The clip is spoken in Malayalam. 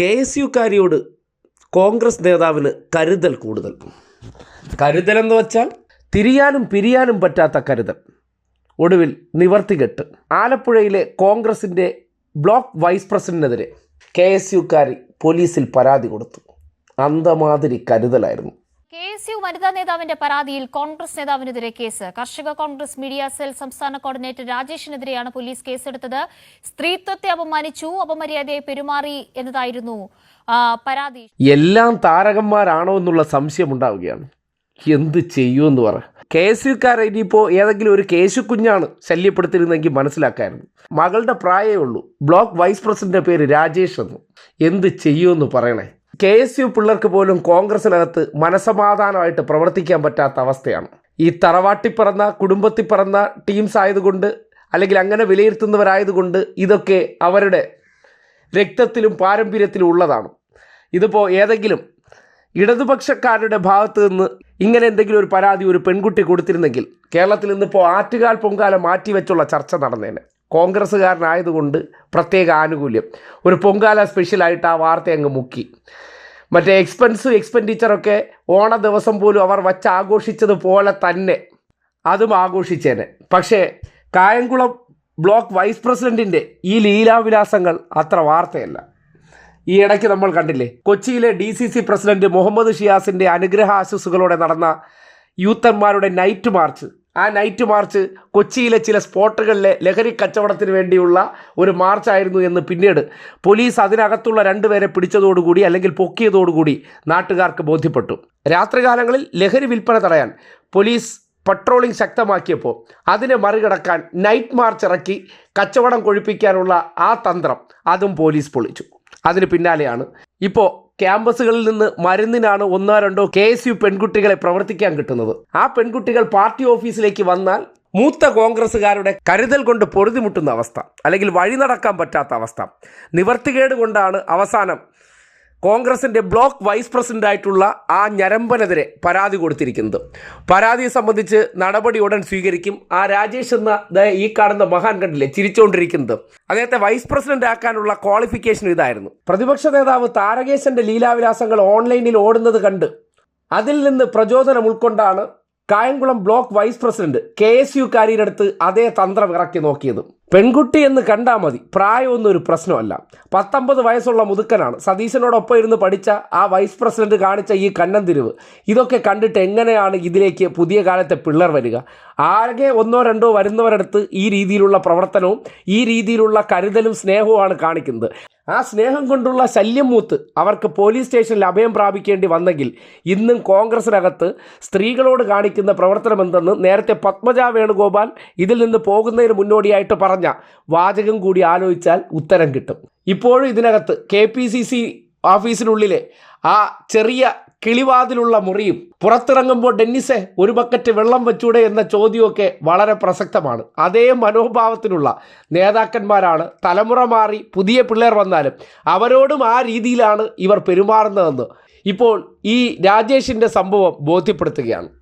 കെ എസ് യുക്കാരിയോട് കോൺഗ്രസ് നേതാവിന് കരുതൽ കൂടുതൽ. കരുതലെന്ന് വച്ചാൽ തിരിയാനും പിരിയാനും പറ്റാത്ത കരുതൽ. ഒടുവിൽ നിവർത്തികെട്ട് ആലപ്പുഴയിലെ കോൺഗ്രസിന്റെ ബ്ലോക്ക് വൈസ് പ്രസിഡന്റിനെതിരെ കെ എസ് യുക്കാരി പോലീസിൽ പരാതി കൊടുത്തു. അന്തമാതിരി കരുതലായിരുന്നു. കെ എസ് യു വനിതാ നേതാവിന്റെ പരാതിയിൽ കോൺഗ്രസ് നേതാവിനെതിരെ കേസ്. കർഷക കോൺഗ്രസ് മീഡിയ സെൽ സംസ്ഥാന കോർഡിനേറ്റർ രാജേഷിനെതിരെയാണ് പോലീസ് കേസെടുത്തത്. സ്ത്രീത്വത്തെ അപമാനിച്ചു അപമര്യാദയെ പെരുമാറി എന്നതായിരുന്നു പരാതി. എല്ലാം താരകന്മാരാണോ എന്നുള്ള സംശയം ഉണ്ടാവുകയാണ്. എന്ത് ചെയ്യുമെന്ന് പറ. കെ എസ് ഇനിയിപ്പോൾ ഏതെങ്കിലും ഒരു കേശു കുഞ്ഞാണ് ശല്യപ്പെടുത്തിരുന്നെങ്കിൽ മനസ്സിലാക്കായിരുന്നു. മകളുടെ പ്രായമേ ഉള്ളൂ. ബ്ലോക്ക് വൈസ് പ്രസിഡന്റിന്റെ പേര് രാജേഷ് എന്ന്. എന്ത് ചെയ്യൂ എന്ന് പറയണേ. കെ എസ് യു പിള്ളേർക്ക് പോലും കോൺഗ്രസിനകത്ത് മനസമാധാനമായിട്ട് പ്രവർത്തിക്കാൻ പറ്റാത്ത അവസ്ഥയാണ്. ഈ തറവാട്ടി പറന്ന കുടുംബത്തിൽ പറന്ന ടീംസ് ആയതുകൊണ്ട് അല്ലെങ്കിൽ അങ്ങനെ വിലയിരുത്തുന്നവരായതുകൊണ്ട് ഇതൊക്കെ അവരുടെ രക്തത്തിലും പാരമ്പര്യത്തിലും ഉള്ളതാണ്. ഇതിപ്പോൾ ഏതെങ്കിലും ഇടതുപക്ഷക്കാരുടെ ഭാഗത്ത് നിന്ന് ഇങ്ങനെ എന്തെങ്കിലും ഒരു പരാതി ഒരു പെൺകുട്ടി കൊടുത്തിരുന്നെങ്കിൽ കേരളത്തിൽ നിന്നിപ്പോൾ ആറ്റുകാൽ പൊങ്കാല മാറ്റിവെച്ചുള്ള ചർച്ച നടന്നേനെ. കോൺഗ്രസ്സുകാരനായതുകൊണ്ട് പ്രത്യേക ആനുകൂല്യം. ഒരു പൊങ്കാല സ്പെഷ്യലായിട്ട് ആ വാർത്ത അങ്ങ് മുക്കി. മറ്റേ എക്സ്പെൻസ് എക്സ്പെൻഡിച്ചറൊക്കെ ഓണ ദിവസം പോലും അവർ വച്ച് ആഘോഷിച്ചതുപോലെ തന്നെ അതും ആഘോഷിച്ചേനെ. പക്ഷേ കായംകുളം ബ്ലോക്ക് വൈസ് പ്രസിഡന്റിന്റെ ഈ ലീലാവിലാസങ്ങൾ അത്ര വാർത്തയല്ല. ഈ ഇടയ്ക്ക് നമ്മൾ കണ്ടില്ലേ കൊച്ചിയിലെ D C C president Muhammad ഷിയാസിന്റെ അനുഗ്രഹ ആശുസുകളോടെ നടന്ന യൂത്തന്മാരുടെ നൈറ്റ് മാർച്ച്. ആ നൈറ്റ് മാർച്ച് കൊച്ചിയിലെ ചില സ്പോട്ടുകളിലെ ലഹരി കച്ചവടത്തിന് വേണ്ടിയുള്ള ഒരു മാർച്ചായിരുന്നു എന്ന് പിന്നീട് പോലീസ് അതിനകത്തുള്ള രണ്ടുപേരെ പിടിച്ചതോടുകൂടി അല്ലെങ്കിൽ പൊക്കിയതോടുകൂടി നാട്ടുകാർക്ക് ബോധ്യപ്പെട്ടു. രാത്രികാലങ്ങളിൽ ലഹരി വിൽപ്പന തടയാൻ പോലീസ് പട്രോളിംഗ് ശക്തമാക്കിയപ്പോൾ അതിനെ മറികടക്കാൻ നൈറ്റ് മാർച്ച് ഇറക്കി കച്ചവടം കൊഴിപ്പിക്കാനുള്ള ആ തന്ത്രം അതും പോലീസ് പൊളിച്ചു. അതിന് പിന്നാലെയാണ് ഇപ്പോൾ ക്യാമ്പസുകളിൽ നിന്ന് മരുന്നിനാണ് ഒന്നോ രണ്ടോ കെ എസ് യു പെൺകുട്ടികളെ പ്രവർത്തിക്കാൻ കിട്ടുന്നത്. ആ പെൺകുട്ടികൾ പാർട്ടി ഓഫീസിലേക്ക് വന്നാൽ മൂത്ത കോൺഗ്രസ്സുകാരുടെ കരുതൽ കൊണ്ട് പൊറുതിമുട്ടുന്ന അവസ്ഥ അല്ലെങ്കിൽ വഴി നടക്കാൻ പറ്റാത്ത അവസ്ഥ. നിവർത്തികേട് കൊണ്ടാണ് അവസാനം കോൺഗ്രസിന്റെ ബ്ലോക്ക് വൈസ് പ്രസിഡന്റ് ആയിട്ടുള്ള ആ ഞരമ്പനെതിരെ പരാതി കൊടുത്തിരിക്കുന്നത്. പരാതിയെ സംബന്ധിച്ച് നടപടി ഉടൻ സ്വീകരിക്കും. ആ രാജേഷ് എന്ന ഈ കാണുന്ന മഹാൻ കണ്ടില്ലേ ചിരിച്ചുകൊണ്ടിരിക്കുന്നത് അദ്ദേഹത്തെ വൈസ് പ്രസിഡന്റ് ആക്കാനുള്ള ക്വാളിഫിക്കേഷൻ ഇതായിരുന്നു. പ്രതിപക്ഷ നേതാവ് താരകേശന്റെ ലീലാവിലാസങ്ങൾ ഓൺലൈനിൽ ഓടുന്നത് കണ്ട് അതിൽ നിന്ന് പ്രചോദനം ഉൾക്കൊണ്ടാണ് Kayamkulam block vice president K S U കാരിയുടെ അതേ തന്ത്രം ഇറക്കി നോക്കിയത്. പെൺകുട്ടി എന്ന് കണ്ടാൽ മതി പ്രായമൊന്നും ഒരു പ്രശ്നമല്ല. പത്തൊമ്പത് വയസ്സുള്ള മുതുക്കനാണ്. സതീശനോടൊപ്പം ഇരുന്ന് പഠിച്ച ആ വൈസ് പ്രസിഡന്റ് കാണിച്ച ഈ കണ്ണന്തിരിവ് ഇതൊക്കെ കണ്ടിട്ട് എങ്ങനെയാണ് ഇതിലേക്ക് പുതിയ കാലത്തെ പിള്ളേർ വരിക? ആകെ ഒന്നോ രണ്ടോ വരുന്നവരടുത്ത് ഈ രീതിയിലുള്ള പ്രവർത്തനവും ഈ രീതിയിലുള്ള കരുതലും സ്നേഹവുമാണ് കാണിക്കുന്നത്. ആ സ്നേഹം കൊണ്ടുള്ള ശല്യം മൂത്ത് അവർക്ക് പോലീസ് സ്റ്റേഷനിൽ അഭയം പ്രാപിക്കേണ്ടി വന്നെങ്കിൽ ഇന്നും കോൺഗ്രസിനകത്ത് സ്ത്രീകളോട് കാണിക്കുന്ന പ്രവർത്തനം എന്തെന്ന് നേരത്തെ പത്മജ വേണുഗോപാൽ ഇതിൽ നിന്ന് പോകുന്നതിന് മുന്നോടിയായിട്ട് പറഞ്ഞ വാചകം കൂടി ആലോചിച്ചാൽ ഉത്തരം കിട്ടും. ഇപ്പോഴും ഇതിനകത്ത് കെ പി സി സി ഓഫീസിനുള്ളിലെ ആ ചെറിയ കിളിവാതിലുള്ള മുറിയും. പുറത്തിറങ്ങുമ്പോൾ ഡെന്നിസെ ഒരു ബക്കറ്റ് വെള്ളം വെച്ചൂടെ എന്ന ചോദ്യമൊക്കെ വളരെ പ്രസക്തമാണ്. അതേ മനോഭാവത്തിലുള്ള നേതാക്കന്മാരാണ്. തലമുറ മാറി പുതിയ പിള്ളേർ വന്നാലും അവരോടും ആ രീതിയിലാണ് ഇവർ പെരുമാറുന്നതെന്ന് ഇപ്പോൾ ഈ രാജേഷിന്റെ സംഭവം ബോധ്യപ്പെടുത്തുകയാണ്.